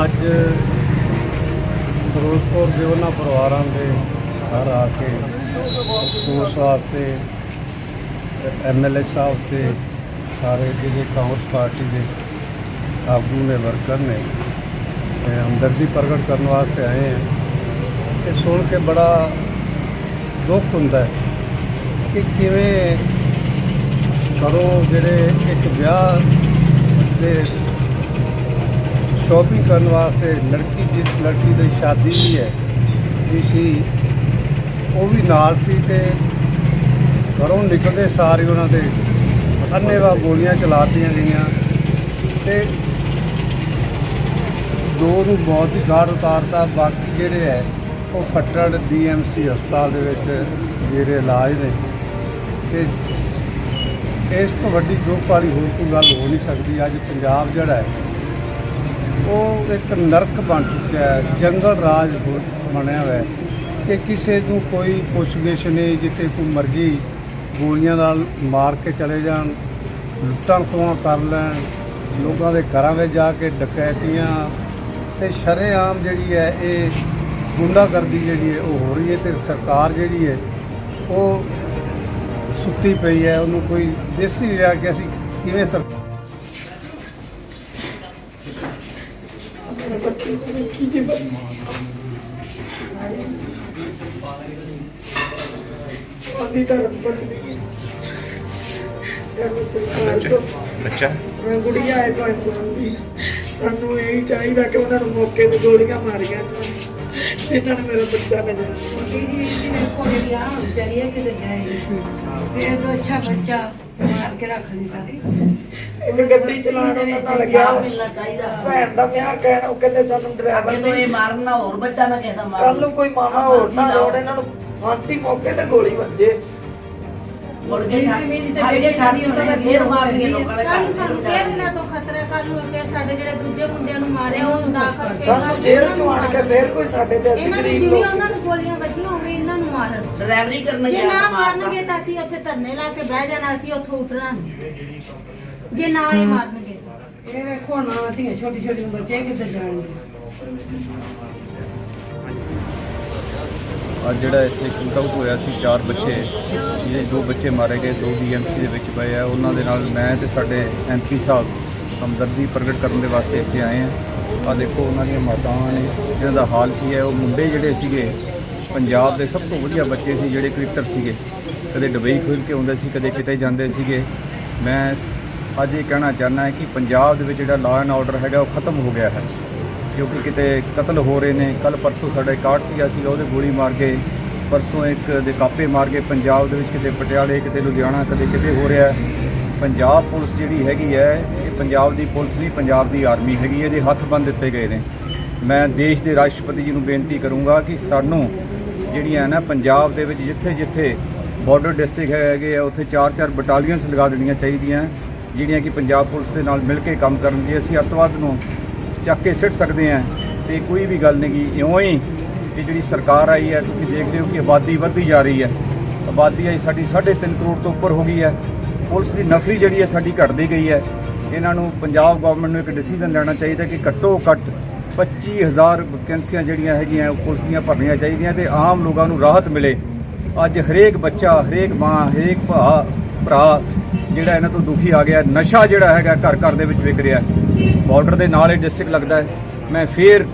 ਅੱਜ ਫਿਰੋਜ਼ਪੁਰ ਦੇ ਉਹਨਾਂ ਪਰਿਵਾਰਾਂ ਦੇ ਘਰ ਆ ਕੇ ਅਫਸੋਸ ਵਾਸਤੇ ਐਮਐਲਏ ਸਾਹਿਬ ਤੇ ਸਾਰੇ ਜਿਹੜੇ ਕਾਂਗਰਸ ਪਾਰਟੀ ਦੇ ਆਗੂ ਨੇ, ਵਰਕਰ ਨੇ ਹਮਦਰਦੀ ਪ੍ਰਗਟ ਕਰਨ ਵਾਸਤੇ ਆਏ ਹਾਂ ਇਹ ਸੁਣ ਕੇ ਬੜਾ ਦੁੱਖ ਹੁੰਦਾ ਹੈ ਕਿ ਕਿਵੇਂ ਕਰੋ ਜਿਹੜੇ ਇੱਕ ਵਿਆਹ ਦੇ ਸ਼ੋਪਿੰਗ ਕਰਨ ਵਾਸਤੇ ਲੜਕੀ ਜਿਸ ਲੜਕੀ ਦੀ ਸ਼ਾਦੀ ਵੀ ਹੈ। ਵੀ ਸੀ। ਉਹ ਵੀ ਨਾਲ ਸੀ ਤੇ ਘਰੋਂ ਨਿਕਲਦੇ ਸਾਰੇ ਉਹਨਾਂ ਦੇ ਅੰਨੇਵਾ ਗੋਲੀਆਂ ਚਲਾਤੀਆਂ ਗਈਆਂ ਤੇ ਦੋ ਨੂੰ ਮੌਤ ਹੀ ਘਾਟ ਉਤਾਰਤਾ। ਬਾਕੀ ਜਿਹੜੇ ਹੈ, ਉਹ ਫੱਟੜ ਡੀਐਮਸੀ ਹਸਪਤਾਲ ਦੇ ਵਿੱਚ ਜਿਹੜੇ ਇਲਾਜ ਨੇ। ਤੇ ਇਸ ਤੋਂ ਵੱਡੀ ਦੁੱਖ ਵਾਲੀ ਹੋਰ ਕੋਈ ਗੱਲ ਹੋ ਨਹੀਂ ਸਕਦੀ। ਅੱਜ ਪੰਜਾਬ ਜਿਹੜਾ ਹੈ, ਉਹ ਇੱਕ ਨਰਕ ਬਣ ਚੁੱਕਿਆ ਹੈ, ਜੰਗਲ ਰਾਜ ਹੋ- ਬਣਿਆ ਹੋਇਆ ਹੈ ਕਿ ਕਿਸੇ ਨੂੰ ਕੋਈ ਪੁੱਛਗਿਛ ਨਹੀਂ, ਜਿੱਥੇ ਕੋਈ ਮਰਜ਼ੀ ਗੋਲੀਆਂ ਨਾਲ ਮਾਰ ਕੇ ਚਲੇ ਜਾਣ, ਲੁੱਟਾਂ ਖੋਹਾਂ ਕਰ ਲੈਣ, ਲੋਕਾਂ ਦੇ ਘਰਾਂ ਵਿੱਚ ਜਾ ਕੇ ਡਕੈਤੀਆਂ ਤੇ ਸ਼ਰੇਆਮ ਜਿਹੜੀ ਹੈ, ਇਹ ਗੁੰਡਾਗਰਦੀ ਜਿਹੜੀ ਹੈ, ਉਹ ਹੋ ਰਹੀ ਹੈ ਤੇ ਸਰਕਾਰ ਜਿਹੜੀ ਹੈ, ਉਹ ਸੁੱਤੀ ਪਈ ਹੈ ਉਹਨੂੰ ਕੋਈ ਦਿਸ ਨਹੀਂ ਰਿਹਾ ਕਿ ਅਸੀਂ ਕਿਵੇਂ ਸਰ ਉਹਦੀ ਧਰਮ ਪਤਨੀ ਸਾਨੂੰ ਸਰਕਾਰ ਤੋਂ ਗੁੜੀਆ ਹੈ ਦੀ। ਸਾਨੂੰ ਇਹ ਚਾਹੀਦਾ ਕਿ ਉਹਨਾਂ ਨੂੰ ਮੌਕੇ ਤੇ ਗੋਲੀਆਂ ਮਾਰੀਆਂ ਜਾਣ। ਇਹਨਾਂ ਨੇ ਮੇਰਾ ਬੱਚਾ ਨਾ ਜਾਣ मेरी बेटी मेरे को नहीं आ चलिए कि जाएगी फिर तो अच्छा बच्चा मार के रख देता ਇੱਕ ਗੱਡੀ ਚਲਾਉਣ ਦਾ ਪਤਾ ਲੱਗਿਆ ਮਿਲਣਾ ਚਾਹੀਦਾ ਭੈਣ ਦਾ ਵਿਆਹ ਕਹਿਣ ਉਹ ਕਹਿੰਦੇ ਸਾਨੂੰ ਡਰਾਈਵਰ ਅੱਗੇ ਤੋਂ ਨੇ ਇਹ ਮਾਰਨਾ ਹੋਰ ਬੱਚਾ ਨਾ ਕਿਸੇ ਦਾ ਮਾਰ ਕੱਲ ਨੂੰ ਕੋਈ ਮਾਮਾ ਹੋਰ ਨਾ ਰੋੜ ਇਹਨਾਂ ਨੂੰ ਫਾਂਸੀ ਮੌਕੇ ਤੇ ਗੋਲੀ ਵੱਜੇ ਮੁੜ ਕੇ ਛੱਡ ਕੇ ਛਾੜੀ ਉਹਨਾਂ ਨੇ ਫੇਰ ਮਾਰਨਗੇ ਲੋਕਾਂ ਦੇ ਕੱਲ ਘਰ ਨੂੰ ਸਾਨੂੰ ਫੇਰ ਇਹਨਾਂ ਤੋਂ ਖਤਰਾ ਕੱਲ ਨੂੰ ਫੇਰ ਸਾਡੇ ਜਿਹੜੇ ਦੂਜੇ ਮੁੰਡਿਆਂ ਨੂੰ ਮਾਰਿਆ ਉਹ ਦਾਖਲ ਫੇਰ ਸਾਨੂੰ ਜੇਲ੍ਹ ਚ ਆਣ ਕੇ ਫੇਰ ਕੋਈ ਸਾਡੇ ਤੇ ਅਸੀਂ ਇਹਨਾਂ ਨੂੰ ਗਰੀਬ ਜਿਵੇਂ ਲੋਕ ਉਹਨਾਂ ਨੂੰ ਗੋਲੀਆਂ ਵੱਜੀਆਂ ਹੋਵੇ ਇਹਨਾਂ ਨੂੰ ਮਾਰਨ। ਡਰਾਈਵਰੀ ਕਰਨ ਜੇ ਗਿਆ ਨਾ ਤਾਂ ਮਾਰਨਾ। ਮਾਰਨਗੇ ਤਾਂ ਅਸੀਂ ਉੱਥੇ ਧਰਨੇ ਲਾ ਕੇ ਬਹਿ ਜਾਣਾ ਅਸੀਂ ਉੱਥੋਂ ਉੱਠਣਾ ਨਹੀਂ। ਜੇ ਨਾ ਇਹ ਮਾਰਨਗੇ। ਇਹ ਵੇਖੋ ਨਾ ਧੀਆਂ ਛੋਟੀ ਛੋਟੀ ਉਮਰ ਚ ਇਹ ਕਿੱਧਰ ਜਾਣਗੇ? ਅੱਜ ਜਿਹੜਾ ਇੱਥੇ ਸ਼ੂਟ ਆਊਟ ਹੋਇਆ ਸੀ ਚਾਰ ਬੱਚੇ। ਜਿਹੜੇ ਦੋ ਬੱਚੇ ਮਾਰੇ ਗਏ ਦੋ ਡੀਐਮਸੀ ਦੇ ਵਿੱਚ ਪਏ ਆ। ਉਹਨਾਂ ਦੇ ਨਾਲ ਮੈਂ ਤੇ ਸਾਡੇ ਐਮਪੀ ਸਾਹਿਬ ਹਮਦਰਦੀ ਪ੍ਰਗਟ ਕਰਨ ਦੇ ਵਾਸਤੇ ਇੱਥੇ ਆਏ ਆ। ਆ ਦੇਖੋ ਉਹਨਾਂ ਦੀਆਂ ਮਾਤਾਵਾਂ ਨੇ। ਇਹਨਾਂ ਦਾ ਹਾਲ ਕੀ ਹੈ? ਉਹ ਮੁੰਡੇ ਜਿਹੜੇ ਸੀਗੇ ਪੰਜਾਬ ਦੇ ਸਭ ਤੋਂ ਵਧੀਆ ਬੱਚੇ ਸੀ ਜਿਹੜੇ ਕ੍ਰਿਕਟਰ ਸੀਗੇ। ਕਦੇ ਦੁਬਈ ਖੇਡ ਕੇ ਆਉਂਦੇ ਸੀ, ਕਦੇ ਕਿਤੇ ਜਾਂਦੇ ਸੀਗੇ। ਮੈਂ ਅੱਜ ਇਹ ਕਹਿਣਾ ਚਾਹੁੰਦਾ ਹਾਂ ਕਿ ਪੰਜਾਬ ਦੇ ਵਿੱਚ ਜਿਹੜਾ ਲਾਅ ਐਂਡ ਆਰਡਰ ਹੈਗਾ ਉਹ ਖਤਮ ਹੋ ਗਿਆ ਹੈ। ਕਿਉਂਕਿ ਕਿਤੇ ਕਤਲ ਹੋ ਰਹੇ ਨੇ। ਕੱਲ ਪਰਸੋਂ ਸਾਡੇ ਇੱਕ ਸੀਗਾ, ਉਹਦੇ ਗੋਲੀ ਮਾਰ ਕੇ ਪਰਸੋਂ ਇੱਕ ਦੇ ਕਾਪੇ ਮਾਰ ਕੇ ਪੰਜਾਬ ਦੇ ਵਿੱਚ ਕਿਤੇ ਪਟਿਆਲੇ, ਕਿਤੇ ਲੁਧਿਆਣਾ, ਕਦੇ ਕਿਤੇ ਹੋ ਰਿਹਾ ਪੰਜਾਬ ਪੁਲਿਸ ਜਿਹੜੀ ਹੈਗੀ ਹੈ, ਇਹ ਪੰਜਾਬ ਦੀ ਪੁਲਿਸ ਨਹੀਂ, ਪੰਜਾਬ ਦੀ ਆਰਮੀ ਹੈਗੀ ਇਹਦੇ ਹੱਥ ਬੰਨ ਦਿੱਤੇ ਗਏ ਨੇ। ਮੈਂ ਦੇਸ਼ ਦੇ ਰਾਸ਼ਟਰਪਤੀ ਜੀ ਨੂੰ ਬੇਨਤੀ ਕਰੂੰਗਾ ਕਿ ਸਾਨੂੰ ਜਿਹੜੀਆਂ ਨਾ ਪੰਜਾਬ ਦੇ ਵਿੱਚ ਜਿੱਥੇ ਜਿੱਥੇ ਬਾਰਡਰ ਡਿਸਟ੍ਰਿਕਟ ਹੈਗੇ ਆ, ਉੱਥੇ ਚਾਰ ਚਾਰ ਬਟਾਲੀਅਨਸ ਲਗਾ ਦੇਣੀਆਂ ਚਾਹੀਦੀਆਂ, ਜਿਹੜੀਆਂ ਕਿ ਪੰਜਾਬ ਪੁਲਿਸ ਦੇ ਨਾਲ ਮਿਲ ਕੇ ਕੰਮ ਕਰਨ ਜੇ ਅਸੀਂ ਅੱਤਵਾਦ ਨੂੰ ਚੱਕ ਕੇ ਸਿੱਟ ਸਕਦੇ ਆ ਤੇ ਕੋਈ ਵੀ ਗੱਲ ਨਹੀਂ ਗੀ। ਇਉਂ ਹੀ ਕਿ ਜਿਹੜੀ ਸਰਕਾਰ ਆਈ ਹੈ, ਤੁਸੀਂ ਦੇਖ ਰਹੇ ਹੋ ਕਿ ਆਬਾਦੀ ਵੱਧਦੀ ਜਾ ਰਹੀ ਹੈ। ਆਬਾਦੀ ਆਈ ਸਾਡੀ 3.5 ਕਰੋੜ ਤੋਂ ਉੱਪਰ ਹੋ ਗਈ ਹੈ। ਪੁਲਿਸ ਦੀ ਨਫਰੀ ਜਿਹੜੀ ਹੈ ਸਾਡੀ ਘਟਦੀ ਗਈ ਹੈ। ਇਹਨਾਂ ਨੂੰ ਪੰਜਾਬ ਗਵਰਨਮੈਂਟ ਨੂੰ ਇੱਕ ਡਿਸੀਜਨ ਲੈਣਾ ਚਾਹੀਦਾ ਕਿ ਘੱਟੋ ਘੱਟ 25000 ਵੈਕੈਂਸੀਆਂ ਜਿਹੜੀਆਂ ਹੈਗੀਆਂ, ਉਹ ਪੁਲਿਸ ਦੀਆਂ ਭਰਨੀਆਂ ਚਾਹੀਦੀਆਂ ਤੇ ਆਮ ਲੋਕਾਂ ਨੂੰ ਰਾਹਤ ਮਿਲੇ। ਅੱਜ ਹਰੇਕ ਬੱਚਾ, ਹਰੇਕ ਮਾਂ, ਹਰੇਕ ਭਾ, ਭਰਾ ਜਿਹੜਾ ਇਹਨਾਂ ਤੋਂ ਦੁਖੀ ਆ ਗਿਆ, ਨਸ਼ਾ ਜਿਹੜਾ ਹੈਗਾ ਘਰ ਘਰ ਦੇ ਵਿੱਚ ਵਿਕ ਰਿਹਾ। ਬਾਰਡਰ ਦੇ ਨਾਲ ਇਹ ਡਿਸਟ੍ਰਿਕਟ ਲੱਗਦਾ ਹੈ। ਮੈਂ ਫੇਰ